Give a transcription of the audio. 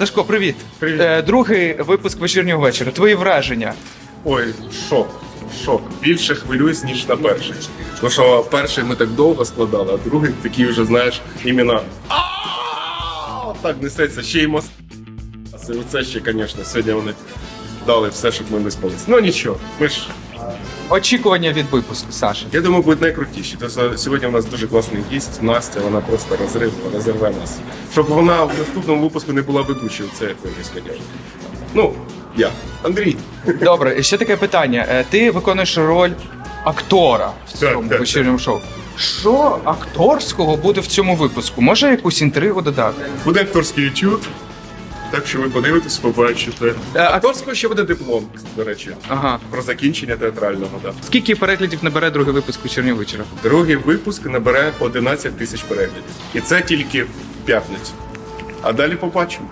Сашко, привіт. Привіт. Е, другий випуск вечірнього вечора. Твої враження. Ой, шок. Шок. Більше хвилююсь, ніж на перший. Тому що перший ми так довго складали, а другий такий вже, знаєш, іменно так несеться, ще й мос. Це ще, звісно, сьогодні вони дали все, щоб ми не спались. Ну нічого, ми ж. Очікування від випуску, Саша. Я думаю, будуть найкрутіші. Тобто сьогодні у нас дуже класний гість, Настя, вона просто розрив, розірве нас. Щоб вона в наступному випуску не була ведучою, це якось, звісно. Ну, я. Андрій. Добре, і ще таке питання. Е, Ти виконуєш роль актора в цьому так, вечірньому шоу. Що акторського буде в цьому випуску? Може якусь інтригу додати? Буде акторський YouTube, так що ви подивитесь, побачите. Е, Акторського ще буде диплом, до речі, Ага. про закінчення театрального. Да. Скільки переглядів набере другий випуск вечірнього вечора? Другий випуск набере 11 тисяч переглядів. І це тільки в п'ятницю. А далі побачимо.